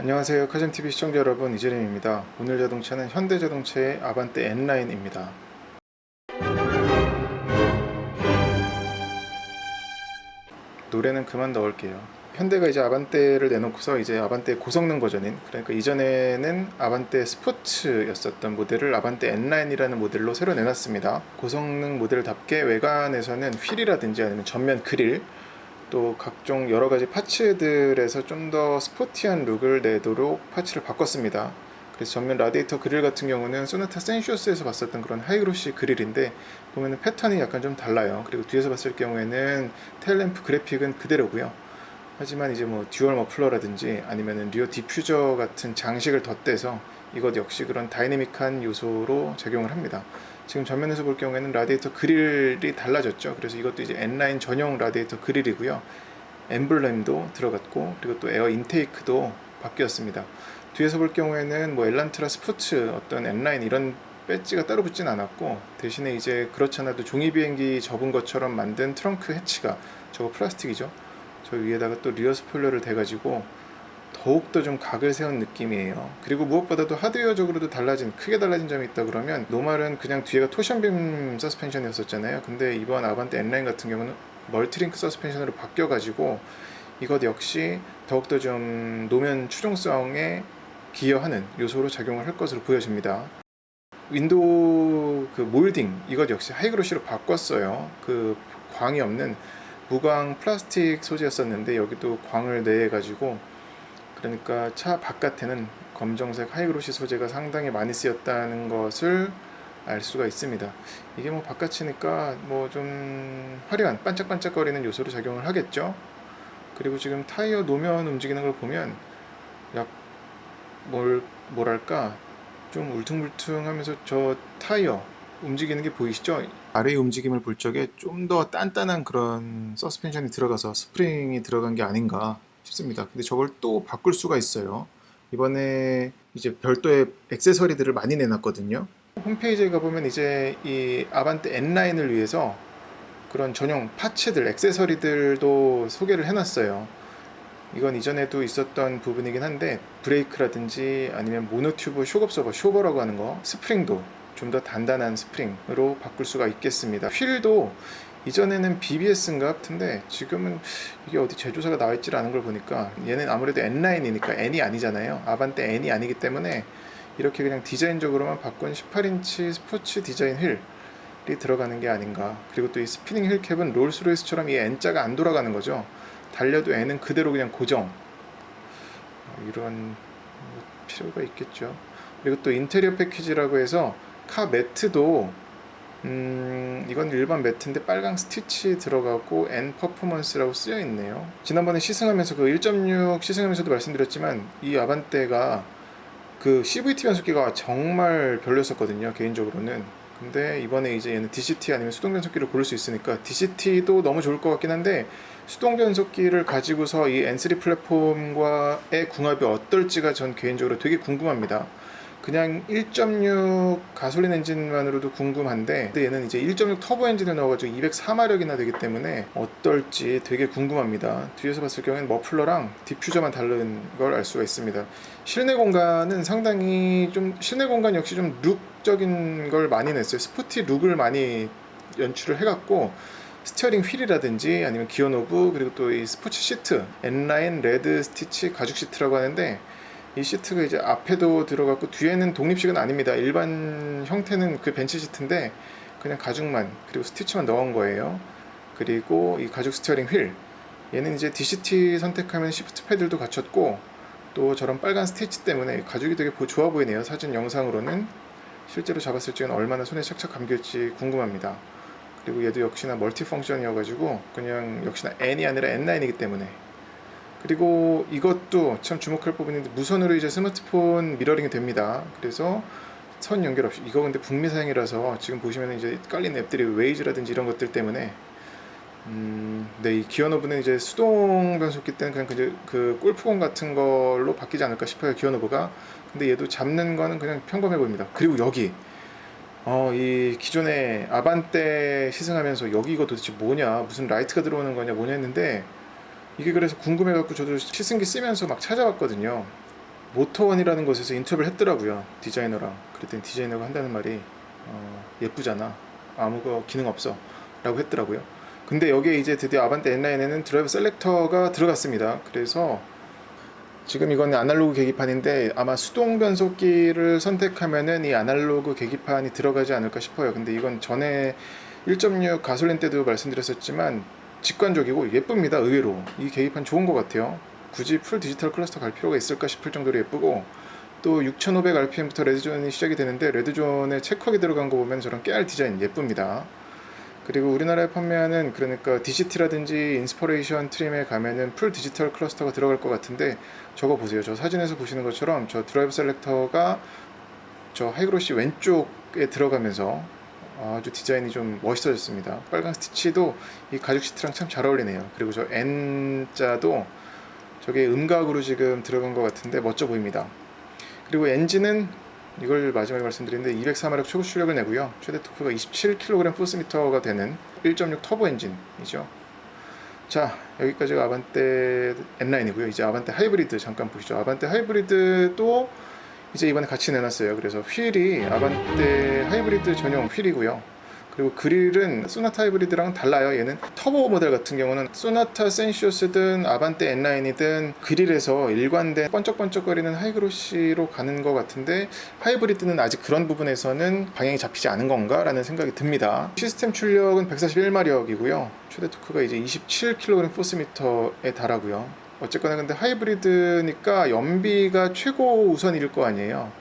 안녕하세요. 카젠TV 시청자 여러분, 이재림입니다. 오늘 자동차는 현대자동차의 아반떼 N라인입니다. 노래는 그만 넣을게요. 현대가 이제 아반떼를 내놓고서 이제 아반떼 고성능 버전인 그러니까 이전에는 아반떼 스포츠였었던 모델을 아반떼 N라인이라는 모델로 새로 내놨습니다. 고성능 모델답게 외관에서는 휠이라든지 아니면 전면 그릴 또 각종 여러 가지 파츠들에서 좀 더 스포티한 룩을 내도록 파츠를 바꿨습니다. 그래서 전면 라디에이터 그릴 같은 경우는 소나타 센슈어스에서 봤었던 그런 하이그로시 그릴인데 보면은 패턴이 약간 좀 달라요. 그리고 뒤에서 봤을 경우에는 테일램프 그래픽은 그대로고요. 하지만 이제 뭐 듀얼 머플러라든지 아니면은 리어 디퓨저 같은 장식을 덧대서 이것 역시 그런 다이내믹한 요소로 작용을 합니다. 지금 전면에서 볼 경우에는 라디에이터 그릴이 달라졌죠. 그래서 이것도 이제 N라인 전용 라디에이터 그릴이고요. 엠블렘도 들어갔고 그리고 또 에어 인테이크도 바뀌었습니다. 뒤에서 볼 경우에는 뭐 엘란트라 스포츠 어떤 N라인 이런 배지가 따로 붙진 않았고 대신에 이제 그렇지 않아도 종이 비행기 접은 것처럼 만든 트렁크 해치가 저거 플라스틱이죠. 저 위에다가 또 리어 스포일러를 대가지고 더욱더 좀 각을 세운 느낌이에요. 그리고 무엇보다도 하드웨어적으로도 달라진, 크게 달라진 점이 있다 그러면 노말은 그냥 뒤에가 토션빔 서스펜션이었었잖아요. 근데 이번 아반떼 N라인 같은 경우는 멀티링크 서스펜션으로 바뀌어가지고 이것 역시 더욱더 좀 노면 추종성에 기여하는 요소로 작용을 할 것으로 보여집니다. 윈도우 그 몰딩 이것 역시 하이그로시로 바꿨어요. 그 광이 없는 무광 플라스틱 소재였었는데 여기도 광을 내해 가지고 그러니까 차 바깥에는 검정색 하이그로시 소재가 상당히 많이 쓰였다는 것을 알 수가 있습니다. 이게 뭐 바깥이니까 뭐 좀 화려한 반짝반짝거리는 요소로 작용을 하겠죠. 그리고 지금 타이어 노면 움직이는 걸 보면 약 뭘 뭐랄까 좀 울퉁불퉁하면서 저 타이어 움직이는 게 보이시죠? 아래의 움직임을 볼 적에 좀 더 단단한 그런 서스펜션이 들어가서 스프링이 들어간 게 아닌가 싶습니다. 근데 저걸 또 바꿀 수가 있어요. 이번에 이제 별도의 액세서리들을 많이 내놨거든요. 홈페이지에 가보면 이제 이 아반떼 N라인을 위해서 그런 전용 파츠들, 액세서리들도 소개를 해놨어요. 이건 이전에도 있었던 부분이긴 한데 브레이크라든지 아니면 모노튜브 쇼업서버, 쇼버라고 하는 거, 스프링도 좀 더 단단한 스프링으로 바꿀 수가 있겠습니다. 휠도 이전에는 BBS인가 같은데 지금은 이게 어디 제조사가 나와 있질 않은 걸 보니까 얘는 아무래도 N라인이니까 N이 아니잖아요. 아반떼 N이 아니기 때문에 이렇게 그냥 디자인적으로만 바꾼 18인치 스포츠 디자인 휠이 들어가는 게 아닌가. 그리고 또 이 스피닝 휠 캡은 롤스로이스처럼 이 N자가 안 돌아가는 거죠. 달려도 N은 그대로 그냥 고정. 어, 이런 필요가 있겠죠. 그리고 또 인테리어 패키지라고 해서 카 매트도 음, 이건 일반 매트인데 빨강 스티치 들어가고 N 퍼포먼스라고 쓰여 있네요. 지난번에 시승하면서 그 1.6 시승하면서도 말씀드렸지만 이 아반떼가 그 CVT 변속기가 정말 별로였었거든요. 개인적으로는. 근데 이번에 이제 얘는 DCT 아니면 수동 변속기를 고를 수 있으니까 DCT도 너무 좋을 것 같긴 한데 수동 변속기를 가지고서 이 N3 플랫폼과의 궁합이 어떨지가 전 개인적으로 되게 궁금합니다. 그냥 1.6 가솔린 엔진만으로도 궁금한데 얘는 이제 1.6 터보 엔진을 넣어가지고 204마력이나 되기 때문에 어떨지 되게 궁금합니다. 뒤에서 봤을 경우에는 머플러랑 디퓨저만 다른 걸 알 수가 있습니다. 실내 공간은 상당히 좀 실내 공간 역시 좀 룩적인 걸 많이 냈어요. 스포티 룩을 많이 연출을 해갖고 스티어링 휠이라든지 아니면 기어 노브 그리고 또 이 스포츠 시트 N라인 레드 스티치 가죽 시트라고 하는데 이 시트가 이제 앞에도 들어갔고 뒤에는 독립식은 아닙니다. 일반 형태는 그 벤치 시트인데 그냥 가죽만 그리고 스티치만 넣은 거예요. 그리고 이 가죽 스티어링 휠 얘는 이제 DCT 선택하면 시프트 패들도 갖췄고 또 저런 빨간 스티치 때문에 가죽이 되게 보- 좋아 보이네요. 사진 영상으로는 실제로 잡았을 적엔 얼마나 손에 착착 감길지 궁금합니다. 그리고 얘도 역시나 멀티 펑션이어가지고 그냥 역시나 N이 아니라 N9이기 때문에 그리고 이것도 참 주목할 부분인데 무선으로 이제 스마트폰 미러링이 됩니다. 그래서 선 연결 없이 이거 근데 북미 사양이라서 지금 보시면 이제 깔린 앱들이 웨이즈라든지 이런 것들 때문에 음, 네, 이 기어노브는 이제 수동 변속기 때는 그냥 그, 그 골프공 같은 걸로 바뀌지 않을까 싶어요 기어노브가. 근데 얘도 잡는 거는 그냥 평범해 보입니다. 그리고 여기 어, 이 기존에 아반떼 시승하면서 여기 이거 도대체 뭐냐 무슨 라이트가 들어오는 거냐 뭐냐 했는데 이게 그래서 궁금해갖고 저도 시승기 쓰면서 막 찾아봤거든요. 모터원이라는 곳에서 인터뷰를 했더라고요 디자이너랑. 그랬더니 디자이너가 한다는 말이 어, 예쁘잖아. 아무 거 기능 없어. 라고 했더라고요. 근데 여기에 이제 드디어 아반떼 N9에는 드라이브 셀렉터가 들어갔습니다. 그래서 지금 이건 아날로그 계기판인데 아마 수동 변속기를 선택하면은 이 아날로그 계기판이 들어가지 않을까 싶어요. 근데 이건 전에 1.6 가솔린 때도 말씀드렸었지만 직관적이고 예쁩니다 의외로 이 계기판 좋은 것 같아요 굳이 풀 디지털 클러스터 갈 필요가 있을까 싶을 정도로 예쁘고 또 6500rpm부터 레드존이 시작이 되는데 레드존에 체크하게 들어간 거 보면 저런 깨알 디자인 예쁩니다. 그리고 우리나라에 판매하는 그러니까 DCT라든지 인스퍼레이션 트림에 가면은 풀 디지털 클러스터가 들어갈 것 같은데 저거 보세요. 저 사진에서 보시는 것처럼 저 드라이브 셀렉터가 저 하이그로시 왼쪽에 들어가면서 아주 디자인이 좀 멋있어졌습니다. 빨간 스티치도 이 가죽 시트랑 참 잘 어울리네요. 그리고 저 N자도 저게 음각으로 지금 들어간 것 같은데 멋져 보입니다. 그리고 엔진은 이걸 마지막에 말씀드리는데 204마력 초고 출력을 내고요. 최대 토크가 27kg 포스미터가 되는 1.6 터보 엔진이죠. 자 여기까지가 아반떼 N9이고요. 이제 아반떼 하이브리드 잠깐 보시죠. 아반떼 하이브리드도 이제 이번에 같이 내놨어요. 그래서 휠이 아반떼 하이브리드 전용 휠이고요. 그리고 그릴은 소나타 하이브리드랑 달라요. 얘는 터보 모델 같은 경우는 소나타 센시오스든 아반떼 N9이든 그릴에서 일관된 번쩍번쩍거리는 하이그로시로 가는 것 같은데 하이브리드는 아직 그런 부분에서는 방향이 잡히지 않은 건가라는 생각이 듭니다. 시스템 출력은 141마력이고요. 최대 토크가 이제 27kg 포스미터에 달하고요. 어쨌거나 근데 하이브리드니까 연비가 최고 우선일 거 아니에요.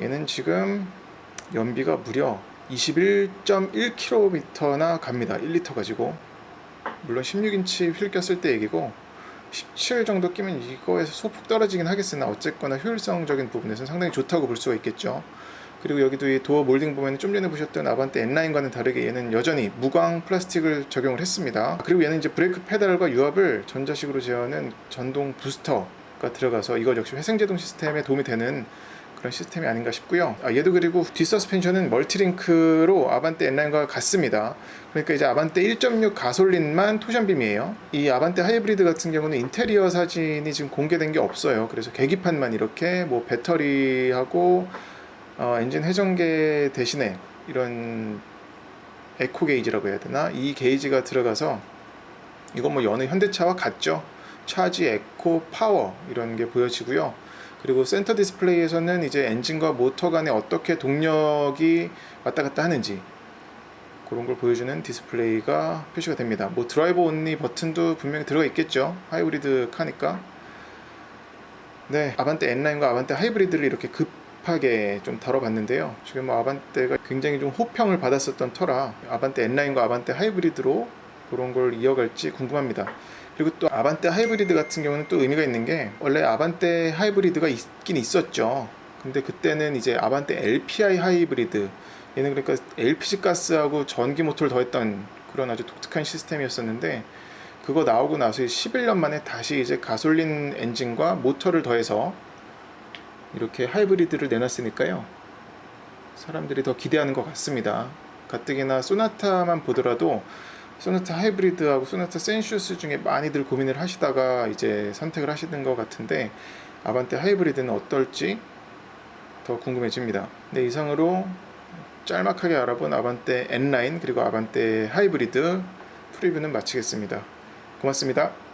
얘는 지금 연비가 무려 21.1km나 갑니다. 1리터 가지고. 물론 16인치 휠 꼈을 때 얘기고 17 정도 끼면 이거에서 소폭 떨어지긴 하겠으나 어쨌거나 효율성적인 부분에서는 상당히 좋다고 볼 수가 있겠죠. 그리고 여기도 이 도어 몰딩 보면 좀 전에 보셨던 아반떼 N9과는 다르게 얘는 여전히 무광 플라스틱을 적용을 했습니다. 그리고 얘는 이제 브레이크 페달과 유압을 전자식으로 제어하는 전동 부스터가 들어가서 이거 역시 회생제동 시스템에 도움이 되는 그런 시스템이 아닌가 싶고요. 아, 얘도 그리고 뒷서스펜션은 멀티링크로 아반떼 N9과 같습니다. 그러니까 이제 아반떼 1.6 가솔린만 토션빔이에요. 이 아반떼 하이브리드 같은 경우는 인테리어 사진이 지금 공개된 게 없어요. 그래서 계기판만 이렇게 뭐 배터리하고 어, 엔진 회전계 대신에 이런 에코 게이지라고 해야 되나 이 게이지가 들어가서 이건 뭐 여느 현대차와 같죠. 차지, 에코, 파워 이런 게 보여지고요. 그리고 센터 디스플레이에서는 이제 엔진과 모터 간에 어떻게 동력이 왔다 갔다 하는지 그런 걸 보여주는 디스플레이가 표시가 됩니다. 뭐 드라이버 온리 버튼도 분명히 들어가 있겠죠. 하이브리드 카니까. 네, 아반떼 N9과 아반떼 하이브리드를 이렇게 급 하게 좀 다뤄봤는데요. 지금 뭐 아반떼가 굉장히 좀 호평을 받았었던 터라 아반떼 N9과 아반떼 하이브리드로 그런 걸 이어갈지 궁금합니다. 그리고 또 아반떼 하이브리드 같은 경우는 또 의미가 있는 게 원래 아반떼 하이브리드가 있긴 있었죠. 근데 그때는 이제 아반떼 LPI 하이브리드 얘는 그러니까 LPG 가스하고 전기 모터를 더했던 그런 아주 독특한 시스템이었었는데 그거 나오고 나서 11년 만에 다시 이제 가솔린 엔진과 모터를 더해서 이렇게 하이브리드를 내놨으니까요. 사람들이 더 기대하는 것 같습니다. 가뜩이나 소나타만 보더라도 소나타 하이브리드하고 소나타 센슈스 중에 많이들 고민을 하시다가 이제 선택을 하시는 것 같은데 아반떼 하이브리드는 어떨지 더 궁금해집니다. 네, 이상으로 짤막하게 알아본 아반떼 N9 그리고 아반떼 하이브리드 프리뷰는 마치겠습니다. 고맙습니다.